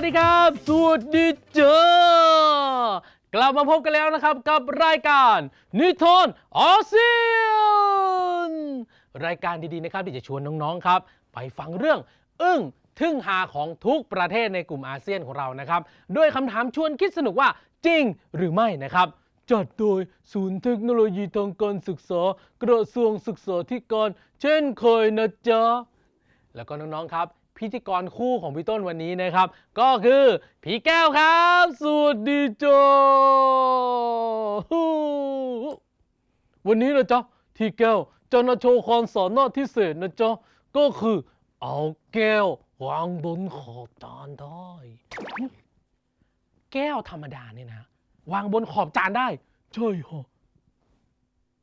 วัสดีครับ สวัสดีเจ้ากลับมาพบกันแล้วนะครับกับรายการนิทานอาเซียน รายการดีๆนะครับที่จะชวนน้องๆครับ ไปฟังเรื่อง อึ้งทึ่งหาของทุกประเทศในกลุ่มอาเซียนของเรานะครับด้วยคำถามชวนคิดสนุกว่าจริงหรือไม่นะครับจัดโดยศูนย์เทคโนโลยีทางการศึกษากระทรวงศึกษาธิการ เช่นเคยนะจ๊ะแล้วก็น้องๆครับ พิธีกรคู่ของพี่ต้นวันนี้นะครับ ก็คือพี่แก้วครับสวัสดีจ้าวันนี้นะจ๊ะที่แก้วจะมาโชว์ความสามารถพิเศษนะจ๊ะก็คือเอาแก้ววางบนขอบจานได้ แก้วธรรมดาเนี่ยนะ วางบนขอบจานได้ใช่ฮะ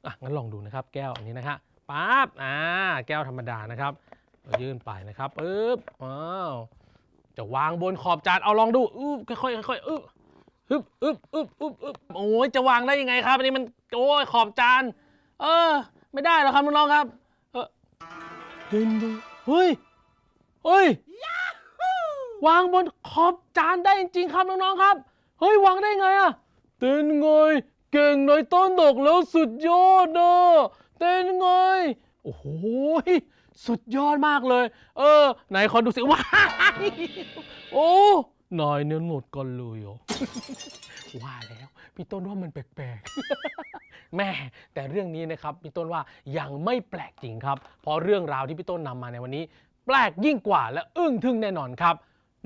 อะงั้นลองดูนะครับ แก้วอันนี้นะฮะปั๊บอ่า แก้วธรรมดานะครับ ยื่นไปนะครับปึ๊บอ้าวจะวางบนขอบจานเอาลองดูอึ๊บค่อยๆค่อยๆอึ๊บอึ๊บอึบอึบอึบอึบโอ้ยจะวางได้ยังไงครับอันนี้มันโอ้ยขอบจาน เออ ไม่ได้หรอกครับน้องๆครับ เออเดินดูเฮ้ยเฮ้ยวางบนขอบจานได้จริงๆครับน้องๆครับ เฮ้ยวางได้ไงอะเต้นไงเก่งในต้นดอกแล้วสุดยอดเนอะเต้นไงโอ้โห สุดยอดมากเลย เออ ไหนขอดูสิว้ายโอ้นายเนี่ยหมดกันเลยเหรอว่าแล้ว พี่ต้นว่ามันแปลกๆ แม่แต่เรื่องนี้นะครับ พี่ต้นว่ายังไม่แปลกจริงครับ เพราะเรื่องราวที่พี่ต้นนำมาในวันนี้ แปลกยิ่งกว่าและอึ้งทึ่งแน่นอนครับ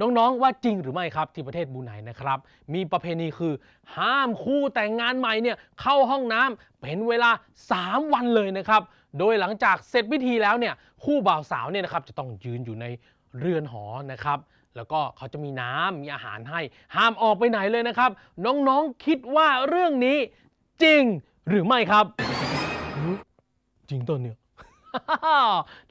น้อง ๆ ว่าจริงหรือไม่ครับที่ประเทศบูไนนะครับ มีประเพณีคือห้ามคู่แต่งงานใหม่เนี่ยเข้าห้องน้ำเป็นเวลา 3 วันเลยนะครับ โดยหลังจากเสร็จพิธีแล้วเนี่ยคู่บ่าวสาวเนี่ยนะครับจะต้องยืนอยู่ในเรือนหอนะครับ แล้วก็เขาจะมีน้ำมีอาหารให้ห้ามออกไปไหนเลยนะครับ น้องๆคิดว่าเรื่องนี้จริงหรือไม่ครับ จริงต้นเนี่ย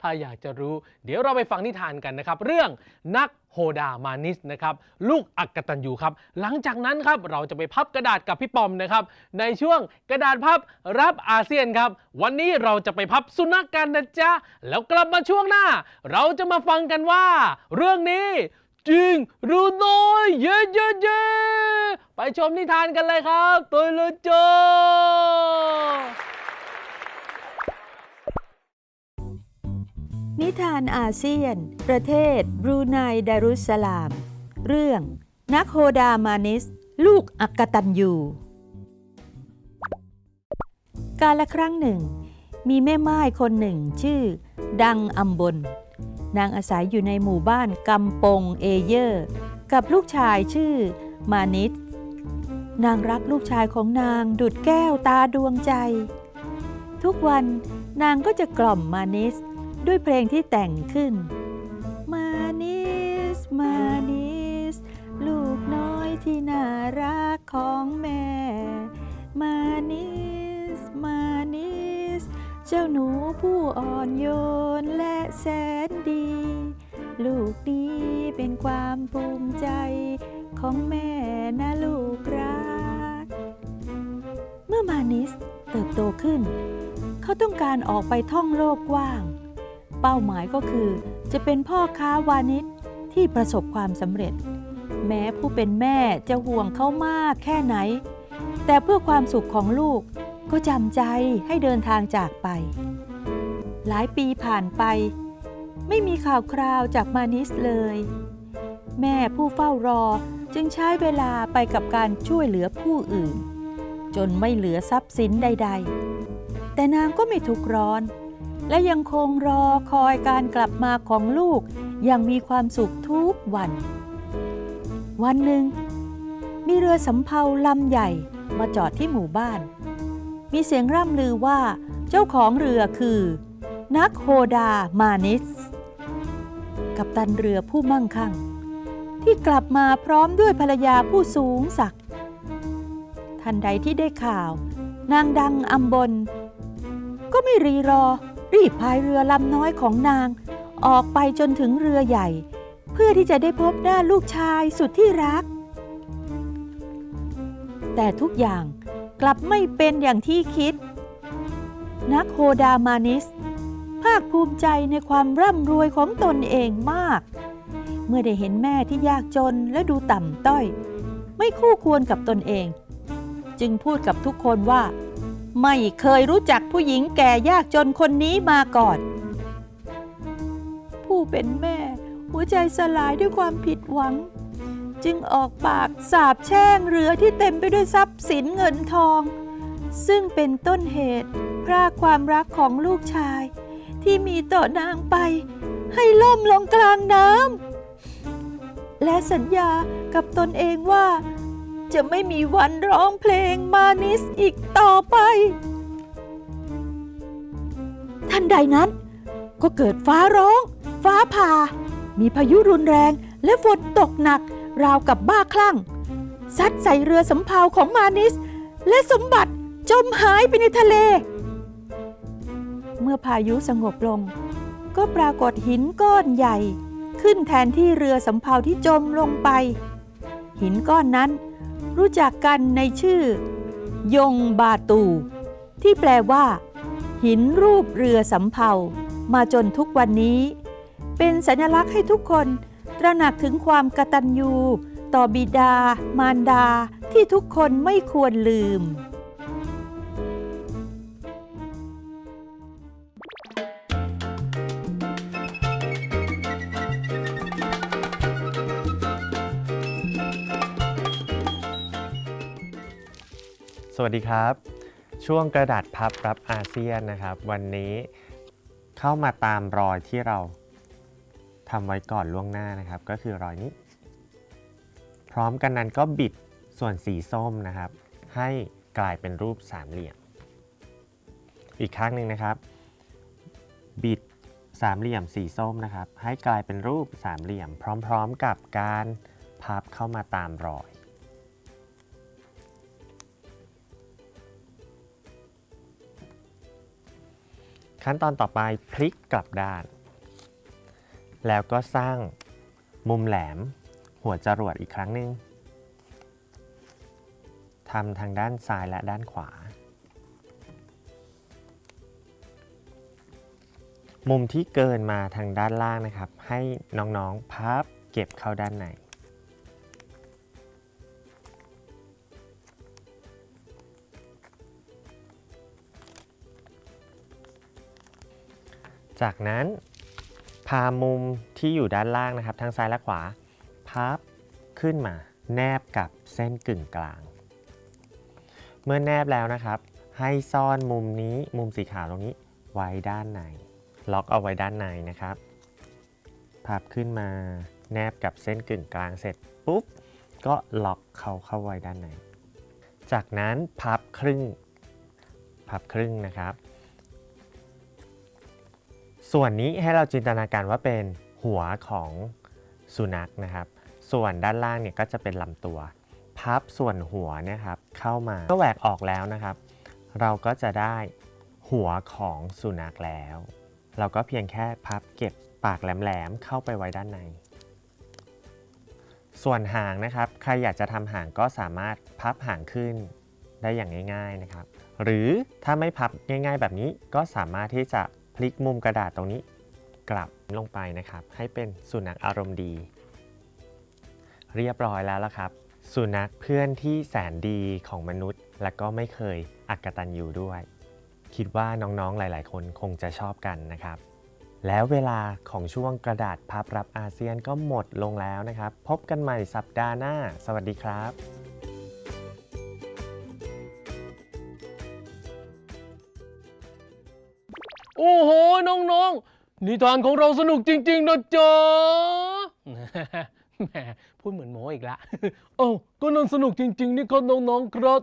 ถ้าอยากจะรู้ เดี๋ยวเราไปฟังนิทานกันนะครับ เรื่องนักโฮดามานิสนะครับ ลูกอักตันยูครับ หลังจากนั้นครับเราจะไปพับกระดาษกับพี่ปอมนะครับ ในช่วงกระดาษพับรับอาเซียนครับ วันนี้เราจะไปพับสุนัขกกันนะจ๊ะ แล้วกลับมาช่วงหน้า เราจะมาฟังกันว่า เรื่องนี้จริงหรือน้อยเย้เย้เย้ไปชมนิทานกันเลยครับตัวลยจ้ นิทานอาเซียน ประเทศบรูไนดารุสลาม เรื่อง นักโฮดามานิส ลูกอักตันยูกาละครั้งหนึ่ง มีแม่ไม้คนหนึ่งชื่อ ดังอัมบน นางอาศัยอยู่ในหมู่บ้านกำปงเอเยอร์ กับลูกชายชื่อมานิสนางรักลูกชายของนางดุดแก้วตาดวงใจ ทุกวันนางก็จะกล่อมมานิส ด้วยเพลงที่แต่งขึ้น มานิส มานิส ลูกน้อยที่น่ารักของแม่ มานิส มานิส เจ้าหนูผู้อ่อนโยนและแสนดี ลูกนี้เป็นความภูมิใจของแม่นะลูกรัก เมื่อมานิสเติบโตขึ้น เขาต้องการออกไปท่องโลกกว้าง เป้าหมายก็คือ จะเป็นพ่อค้าวานิชที่ประสบความสำเร็จ แม้ผู้เป็นแม่จะห่วงเขามากแค่ไหน แต่เพื่อความสุขของลูกก็จำใจให้เดินทางจากไป หลายปีผ่านไป ไม่มีข่าวคราวจากมานิสเลย แม่ผู้เฝ้ารอจึงใช้เวลาไปกับการช่วยเหลือผู้อื่น จนไม่เหลือทรัพย์สินใด ๆ แต่นางก็ไม่ทุกร้อน และยังคงรอคอยการกลับมาของลูกอย่างมีความสุขทุกวัน วันหนึ่ง มีเรือสำเภาลำใหญ่มาจอดที่หมู่บ้าน มีเสียงร่ำลือว่าเจ้าของเรือคือ นักโฮดามานิส กับตันเรือผู้มั่งคั่ง ที่กลับมาพร้อมด้วยภรรยาผู้สูงศักดิ์ทันใดที่ได้ข่าว นางดังอัมบนก็ไม่รีรอ รีบพายเรือลำน้อยของนาง ออกไปจนถึงเรือใหญ่ เพื่อที่จะได้พบหน้าลูกชายสุดที่รัก แต่ทุกอย่างกลับไม่เป็นอย่างที่คิด นักโฮดามานิส ภาคภูมิใจในความร่ำรวยของตนเองมาก เมื่อได้เห็นแม่ที่ยากจนและดูต่ำต้อย ไม่คู่ควรกับตนเอง จึงพูดกับทุกคนว่า ไม่เคยรู้จักผู้หญิงแก่ยากจนคนนี้มาก่อน ผู้เป็นแม่ หัวใจสลายด้วยความผิดหวัง จึงออกปากสาบแช่งเรือที่เต็มไปด้วยทรัพย์สินเงินทอง ซึ่งเป็นต้นเหตุพรากความรักของลูกชาย ที่มีต่อนางไป ให้ล่มลงกลางน้ำและสัญญากับตนเองว่า จะไม่มีวันร้องเพลงมานิสอีกต่อไป ทันใดนั้น ก็เกิดฟ้าร้อง ฟ้าผ่า มีพายุรุนแรงและฝนตกหนัก ราวกับบ้าคลั่ง ซัดใส่เรือสำเภาของมานิส และสมบัติจมหายไปในทะเล เมื่อพายุสงบลง ก็ปรากฏหินก้อนใหญ่ ขึ้นแทนที่เรือสำเภาที่จมลงไป หินก้อนนั้น รู้จักกันในชื่อ ยงบาตู ที่แปลว่า หินรูปเรือสำเภามาจนทุกวันนี้ เป็นสัญลักษณ์ให้ทุกคนตระหนักถึงความกตัญญู ต่อบิดามารดาที่ทุกคนไม่ควรลืม วัสดีครับ ช่วงกระดาษพับรับอาเซียนนะครับ วันนี้เข้ามาตามรอยที่เราทำไว้ก่อนล่วงหน้านะครับ ก็คือรอยนี้ พร้อมกันนั้นก็บิดส่วนสีส้มนะครับ ให้กลายเป็นรูปสามเหลี่ยม อีกครั้งหนึ่งนะครับ บิดสามเหลี่ยมสีส้มนะครับ ให้กลายเป็นรูปสามเหลี่ยม พร้อม ๆ กับการพับเข้ามาตามรอย ขั้นตอนต่อไปพลิกกลับด้าน แล้วก็สร้างมุมแหลมหัวจรวดอีกครั้งหนึ่งทำทางด้านซ้ายและด้านขวา มุมที่เกินมาทางด้านล่างนะครับ ให้น้องๆพับเก็บเข้าด้านใน จากนั้นพามุมที่อยู่ด้านล่างนะครับ ทั้งซ้ายและขวา พับขึ้นมา แนบกับเส้นกึ่งกลาง เมื่อแนบแล้วนะครับ ให้ซ่อนมุมนี้มุมสีขาวตรงนี้ไว้ด้านใน ล็อกเอาไว้ด้านในนะครับ พับขึ้นมา แนบกับเส้นกึ่งกลางเสร็จปุ๊บ ก็ล็อกเขาเข้าไว้ด้านใน จากนั้นพับครึ่ง พับครึ่งนะครับ ส่วนนี้ให้เราจินตนาการว่าเป็นหัวของสุนัขนะครับ ส่วนด้านล่างเนี่ยก็จะเป็นลำตัว พับส่วนหัวเนี่ยครับเข้ามาก็แหวกออกแล้วนะครับ เราก็จะได้หัวของสุนัขแล้ว เราก็เพียงแค่พับเก็บปากแหลมๆเข้าไปไว้ด้านใน ส่วนหางนะครับ ใครอยากจะทำหางก็สามารถพับหางขึ้นได้อย่างง่าย ๆนะครับ หรือถ้าไม่พับง่าย ๆ แบบนี้ก็สามารถที่จะ พลิกมุมกระดาษตรงนี้กลับลงไปนะครับ ให้เป็นสุนัขอารมณ์ดี เรียบร้อยแล้วละครับ สุนัขเพื่อนที่แสนดีของมนุษย์ และก็ไม่เคยอักตันยูด้วย คิดว่าน้องๆหลาย ๆ คนคงจะชอบกันนะครับ แล้วเวลาของช่วงกระดาษพับรับอาเซียนก็หมดลงแล้วนะครับ พบกันใหม่สัปดาห์หน้า สวัสดีครับ โอ้โห น้องๆ นิทานของเราสนุกจริง ๆ นะจ๊ะแหมพูดเหมือนโมอีกละเอ้าก็นั่นสนุกจริง ๆ นี่ครับน้องๆครับ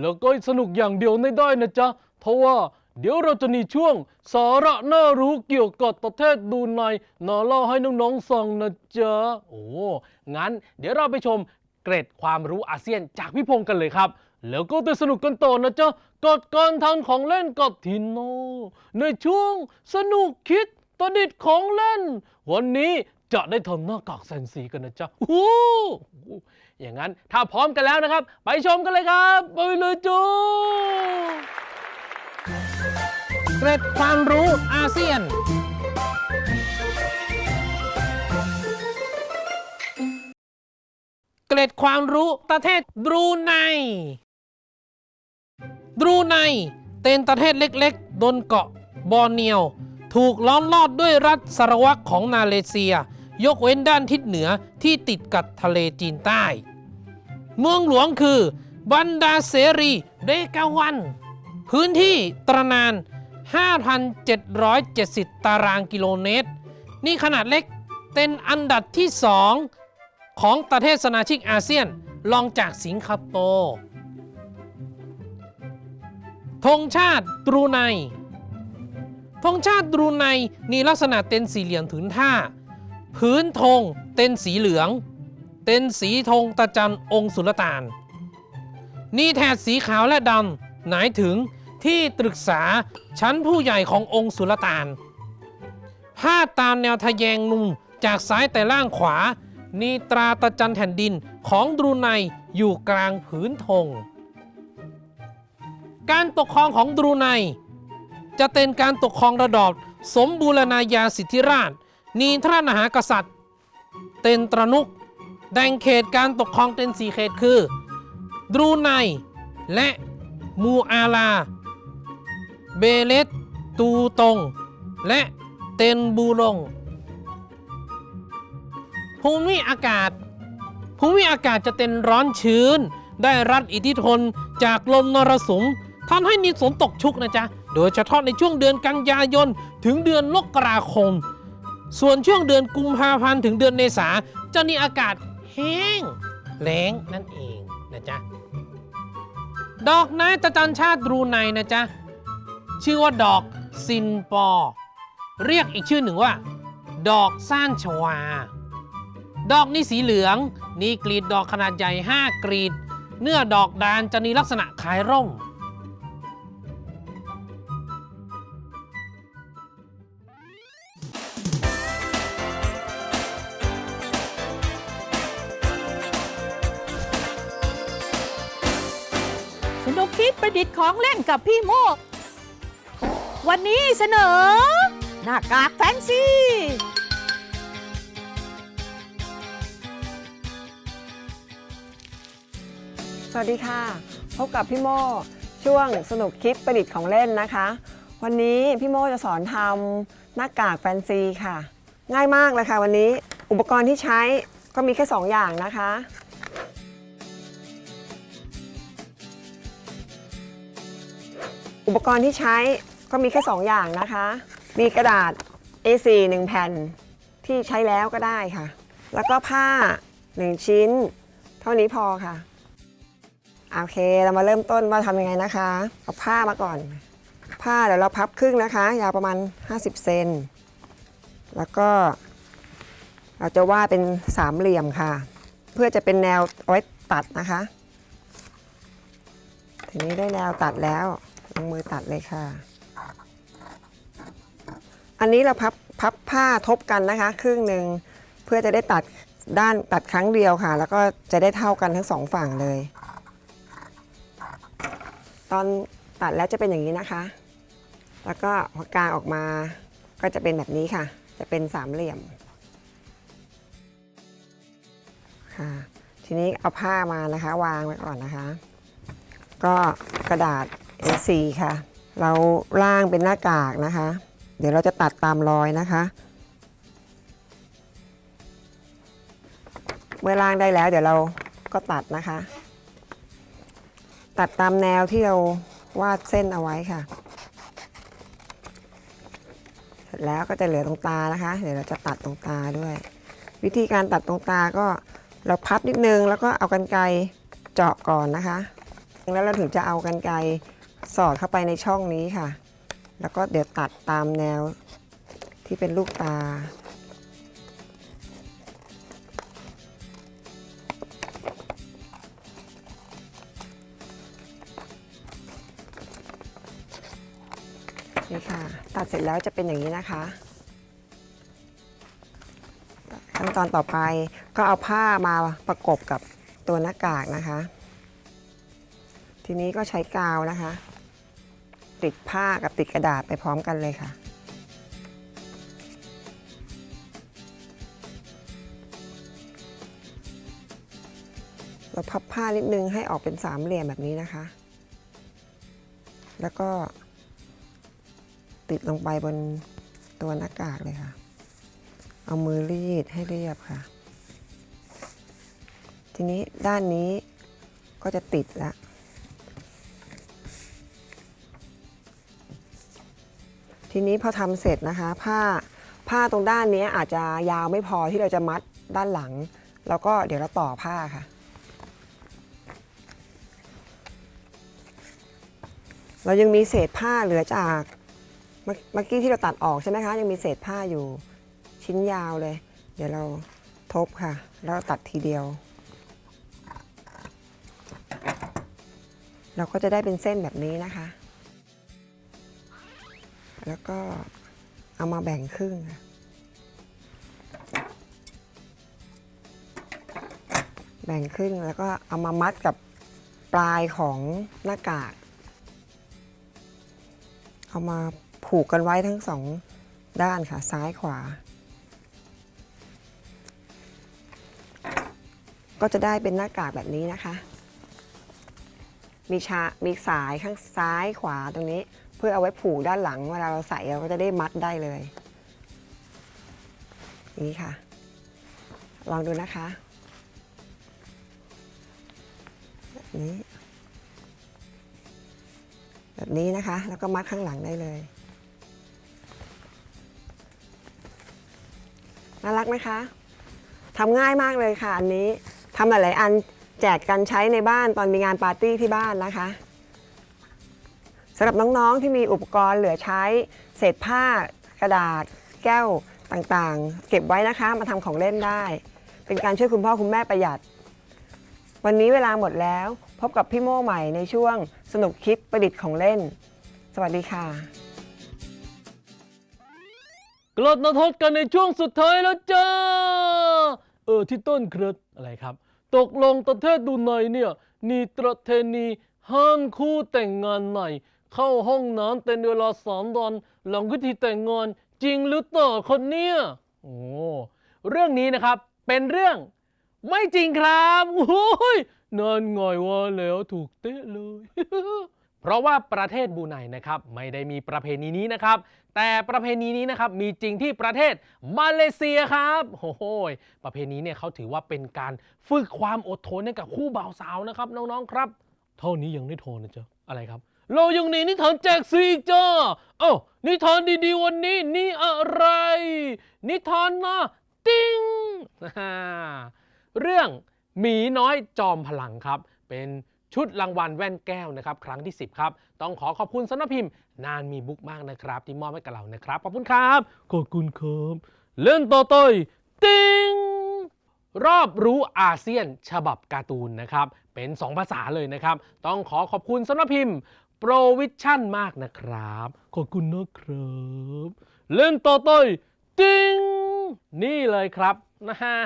แล้วก็สนุกอย่างเดียวไม่ได้นะจ๊ะ เพราะว่าเดี๋ยวเราจะมีช่วงสาระน่ารู้เกี่ยวกับประเทศดูไนนาเล่าให้น้องๆฟังนะจ๊ะ โอ้ งั้นเดี๋ยวเราไปชมเกร็ดความรู้อาเซียนจากพี่พงศ์กันเลยครับ แล้วก็ไปสนุกกันต่อนะจ๊ะกับการทานของเล่นกับทินโน ในช่วงสนุกคิดประดิษฐ์ของเล่น วันนี้จะได้ทำหน้ากากแซนซีกันนะจ๊ะโอ้อย่างนั้นถ้าพร้อมกันแล้วนะครับ ไปชมกันเลยครับไปเลยจ้าเกร็ดความรู้อาเซียนเกร็ดความรู้ประเทศบรูไน บรูไนเป็นประเทศเล็กๆ บนเกาะบอร์เนียว ถูกล้อมรอบด้วยรัฐสารวัตรของมาเลเซีย ยกเว้นด้านทิศเหนือที่ติดกับทะเลจีนใต้ เมืองหลวงคือ บันดาเสรีเดกาวัน พื้นที่ตระนาน 5,770 ตารางกิโลเมตร นี่ขนาดเล็กเป็นอันดับที่ 2 ของประเทศสมาชิกอาเซียนรองจากสิงคโปร์ ธงชาติบรูไนธงชาติบรูไนมีลักษณะเป็นสี่เหลี่ยมผืนท่า พื้นธงเป็นสีเหลืองเป็นสีธงตะจันองค์สุลต่าน นี่แถบสีขาวและดำหมายถึงที่ตรึกษาชั้นผู้ใหญ่ขององค์สุลต่านพาดตามแนวทะแยงนุ่มจากซ้ายแต่ล่างขวานีตราตะจันแผ่นดินของบรูไนอยู่กลางผืนธง การปกครองของบรูไนจะเป็นการปกครองระดอบสมบูรณาญาสิทธิราช นีทรานหากษัตริย์ เต็นตรนุกแบ่งเขตการปกครองเป็นสี่เขตคือบรูไนและมูอาลา เบเลตตูตง และเตนบูลง ภูมิอากาศ ภูมิอากาศจะเป็นร้อนชื้น ได้รับอิทธิพลจากลมนรสุม ทำให้มีฝนตกชุกนะจ๊ะ โดยเฉพาะในช่วงเดือนกันยายน ถึงเดือนมกราคม ส่วนช่วงเดือนกุมภาพันธ์ถึงเดือนเมษาจะมีอากาศแห้งแล้งนั่นเองนะจ๊ะ ดอกไม้ตะจันชาติรูไนนะจ๊ะ ชื่อว่าดอกซินปอ เรียกอีกชื่อหนึ่งว่า ดอกซ่านชวา ดอกนี่สีเหลือง นี่กลีดดอกขนาดใหญ่ 5 กรีด เนื้อดอกดานจะมีลักษณะคล้ายร่ม บิดของเล่นกับพี่โมก วันนี้เสนอ หน้ากากแฟนซีสวัสดีค่ะ พบกับพี่โมช่วงสนุกคิดประดิษฐ์ของเล่นนะคะ วันนี้พี่โมจะสอนทำหน้ากากแฟนซีค่ะ ง่ายมากเลยค่ะวันนี้อุปกรณ์ที่ใช้ก็มีแค่ 2 อย่างนะคะ อุปกรณ์ที่ใช้ก็มีแค่ 2 อย่างนะคะ มีกระดาษ A4 1 แผ่นที่ใช้แล้วก็ได้ค่ะ แล้วก็ผ้า 1 ชิ้น เท่านี้พอค่ะ โอเคเรามาเริ่มต้นว่าทำยังไงนะคะ เอาผ้ามาก่อน ผ้าเดี๋ยวเราพับครึ่งนะคะ ยาวประมาณ 50 เซน แล้วก็เราจะวาดเป็นสามเหลี่ยมค่ะ เพื่อจะเป็นแนวเอาไว้ตัดนะคะ ทีนี้ได้แนวตัดแล้ว ลงมือตัดเลยค่ะ อันนี้เราพับพับผ้าทบกันนะคะ ครึ่งหนึ่งเพื่อจะได้ตัดด้านตัดครั้งเดียวค่ะ แล้วก็จะได้เท่ากันทั้งสองฝั่งเลย ตอนตัดแล้วจะเป็นอย่างนี้นะคะ แล้วก็พอกางออกมาก็จะเป็นแบบนี้ค่ะ จะเป็นสามเหลี่ยมค่ะ ทีนี้เอาผ้ามานะคะ วางไว้ก่อนนะคะ ก็กระดาษ A4 ค่ะ เราล่างเป็นหน้ากากนะคะ เดี๋ยวเราจะตัดตามรอยนะคะ เมื่อล่างได้แล้ว เดี๋ยวเราก็ตัดนะคะ ตัดตามแนวที่เราวาดเส้นเอาไว้ค่ะ เสร็จแล้วก็จะเหลือตรงตานะคะ เดี๋ยวเราจะตัดตรงตาด้วย วิธีการตัดตรงตาก็เราพับนิดนึงแล้วก็เอากันไกรเจาะก่อนนะคะ แล้วเราถึงจะเอากันไกร สอดเข้าไปในช่องนี้ค่ะ แล้วก็เดี๋ยวตัดตามแนวที่เป็นลูกตา นี่ค่ะ ตัดเสร็จแล้วจะเป็นอย่างนี้นะคะ ขั้นตอนต่อไปก็เอาผ้ามาประกบกับตัวหน้ากากนะคะ ทีนี้ก็ใช้กาวนะคะ ติดผ้ากับติดกระดาษไปพร้อมกันเลยค่ะ เราพับผ้านิดนึงให้ออกเป็นสามเหลี่ยมแบบนี้นะคะ แล้วก็ติดลงไปบนตัวหน้ากากเลยค่ะ เอามือรีดให้เรียบค่ะ ทีนี้ด้านนี้ก็จะติดแล้ว ทีนี้พอทำเสร็จนะคะ ผ้าผ้าตรงด้านนี้อาจจะยาวไม่พอที่เราจะมัดด้านหลัง แล้วก็เดี๋ยวเราต่อผ้าค่ะ เรายังมีเศษผ้าเหลือจากเมื่อกี้ที่เราตัดออกใช่ไหมคะ ยังมีเศษผ้าอยู่ชิ้นยาวเลย เดี๋ยวเราทบค่ะ แล้วตัดทีเดียว เราก็จะได้เป็นเส้นแบบนี้นะคะ แล้วก็เอามาแบ่งครึ่งค่ะแบ่งครึ่งแล้วก็เอามามัดกับปลายของหน้ากาก เอามาผูกกันไว้ทั้งสองด้านค่ะ ซ้ายขวา ก็จะได้เป็นหน้ากากแบบนี้นะคะ มีชามีสายข้างซ้ายขวาตรงนี้ เพื่อเอาไว้ผูกด้านหลัง เวลาเราใส่เราก็จะได้มัดได้เลยนี้ค่ะ ลองดูนะคะแบบนี้ แบบนี้นะคะ แล้วก็มัดข้างหลังได้เลยน่ารักไหมคะทำง่ายมากเลยค่ะอันนี้ทำหลายๆอันแจกกันใช้ในบ้านตอนมีงานปาร์ตี้ที่บ้านนะคะ สำหรับน้องๆที่มีอุปกรณ์เหลือใช้ เศษผ้ากระดาษ แก้วต่างๆ เก็บไว้นะคะมาทำของเล่นได้ เป็นการช่วยคุณพ่อคุณแม่ประหยัด วันนี้เวลาหมดแล้ว พบกับพี่โม่ใหม่ในช่วงสนุกคิดประดิษฐ์ของเล่น สวัสดีค่ะ กลับมาพบกันในช่วงสุดท้ายแล้วจ้า เออที่ต้นครับอะไรครับ ตกลงประเทศดูไนอยเนี่ยมีประเพณีห้ามคู่แต่งงานใหม่ เข้าห้องน้ำเป็นเวลาสามวันหลังพิธีแต่งงานจริงหรือเปล่าคนเนี่ยโอ้เรื่องนี้นะครับเป็นเรื่องไม่จริงครับโอ้ยนั่นไงว่าแล้วถูกเตะเลย เพราะว่าประเทศบูไนนะครับ ไม่ได้มีประเพณีนี้นะครับ แต่ประเพณีนี้นะครับมีจริงที่ประเทศมาเลเซียครับโอ้โหยประเพณีเนี่ยเขาถือว่าเป็นการฝึกความอดทนให้กับคู่บ่าวสาวนะครับน้องๆครับ เท่านี้ยังไม่โทนนะจ๊ะอะไรครับ เรายังมีนิทานแจกซีอีกจ้าเอ้านิทานดีๆวันนี้นี่อะไร นิทานนะติ้งอ่าเรื่องหมีน้อยจอมพลังครับ เป็นชุดรางวัลแว่นแก้วนะครับ ครั้งที่ 10 ครับ ต้องขอขอบคุณสำนักพิมพ์ นานมีบุ๊กมากนะครับ ที่มอบให้กับเรานะครับ ขอบคุณครับ ขอบคุณครับ เล่นต่อต่อยติ้งรอบรู้อาเซียนฉบับการ์ตูนนะครับ เป็น 2 ภาษาเลยนะครับ ต้องขอขอบคุณสำนักพิมพ์ โปรวิชั่นมากนะครับ ขอบคุณนะครับเล่นต่อต่อยติ้งนี่เลยครับนะฮะ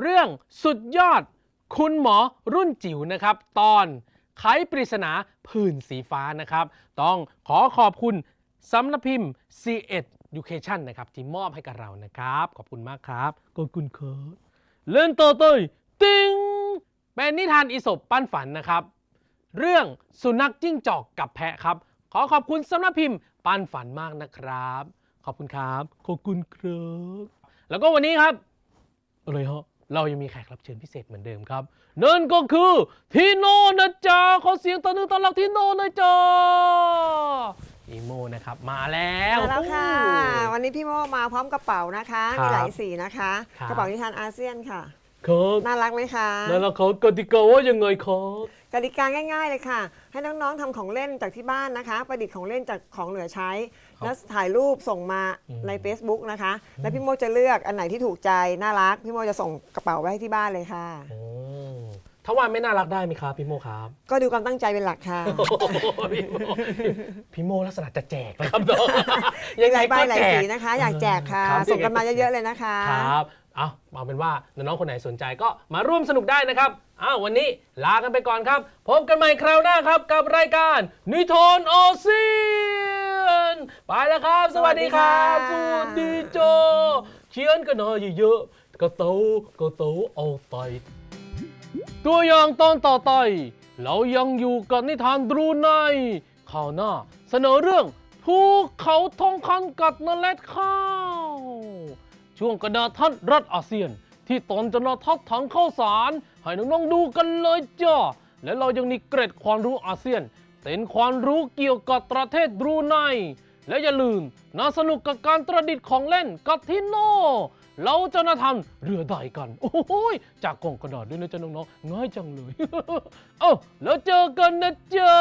เรื่องสุดยอดคุณหมอรุ่นจิ๋วนะครับ ตอนไขปริศนาผื่นสีฟ้านะครับ ต้องขอขอบคุณสำนักพิมพ์ C1 Education นะครับ ที่มอบให้กับเรานะครับ ขอบคุณมากครับขอบคุณครับเล่นต่อเตยติงเป็นนิทานอีสบปั้นฝันนะครับ เรื่องสุนัขจิ้งจอกกับแพะครับ ขอขอบคุณสำนักพิมพ์ปันฝันมากนะครับ ขอบคุณครับ ขอบคุณครับแล้วก็วันนี้ครับอะไรฮะเรายังมีแขกรับเชิญพิเศษเหมือนเดิมครับ นั่นก็คือทีโนนะจ๊ะขอเสียงตอนนึงตอนรับทีโนหนะจ๊ะอีโมนะครับมาแล้วมาแล้วค่ะ โอ้ วันนี้พี่โมมาพร้อมกระเป๋านะคะ ครับมีหลายสีนะคะ ครับ กระเป๋านิทานอาเซียนค่ะ ครับน่ารักไหมคะ แล้วเราเขากติกาว่ายังไงครับ กติกาง่าย ๆ เลยค่ะ ให้น้องๆทำของเล่นจากที่บ้านนะคะ ประดิษฐ์ของเล่นจากของเหลือใช้แล้วถ่ายรูปส่งมาอืมใน Facebook นะคะ แล้วพี่โมจะเลือกอันไหนที่ถูกใจน่ารัก พี่โมจะส่งกระเป๋าไว้ให้ที่บ้านเลยค่ะ โอ้ถ้าว่าไม่น่ารักได้ไหมครับพี่โมครับ ก็ดูความตั้งใจเป็นหลักค่ะ โอ้โหพี่โมพี่โมลักษณะจะแจกนะครับน้องมีหลายใบก็หลายแจกสีนะคะ อยากแจกค่ะครับส่งกันมาเยอะๆเลยนะคะ ครับ เอาเอาเป็นว่าน้องๆคนไหนสนใจก็มาร่วมสนุกได้นะครับ อ้าววันนี้ลากันไปก่อนครับ พบกันใหม่คราวหน้าครับกับรายการนิทานอาเซียนไปแล้วครับ สวัสดีครับสสวัวัสสดีดีค่ะจ้าเขียนกันหน่อยเยอะๆกระเตากระเตาเอาไตตัวอย่างตอนต่อไปเรายังอยู่กับนิทานบรูไนข่าวหน้า เสนอเรื่องภูเขาทองคำกัดเมล็ดข้าว ช่วงกระดาษทัดรัฐอาเซียน ที่ตอนจะนาทัดถังข้าวสาร ให้น้องๆดูกันเลยจ้าและเรายังมีเกร็ดความรู้อาเซียนเป็นความรู้เกี่ยวกับประเทศบรูไน และอย่าลืมน่าสนุกกับการประดิษฐ์ของเล่นกับทิโน เราจะมาทำเรือใดกัน โอ้โหยจากกล่องกระดาษด้วยนะจ๊ะน้องๆ ง่ายจังเลย เอ้าแล้วเจอกันนะจ๊ะ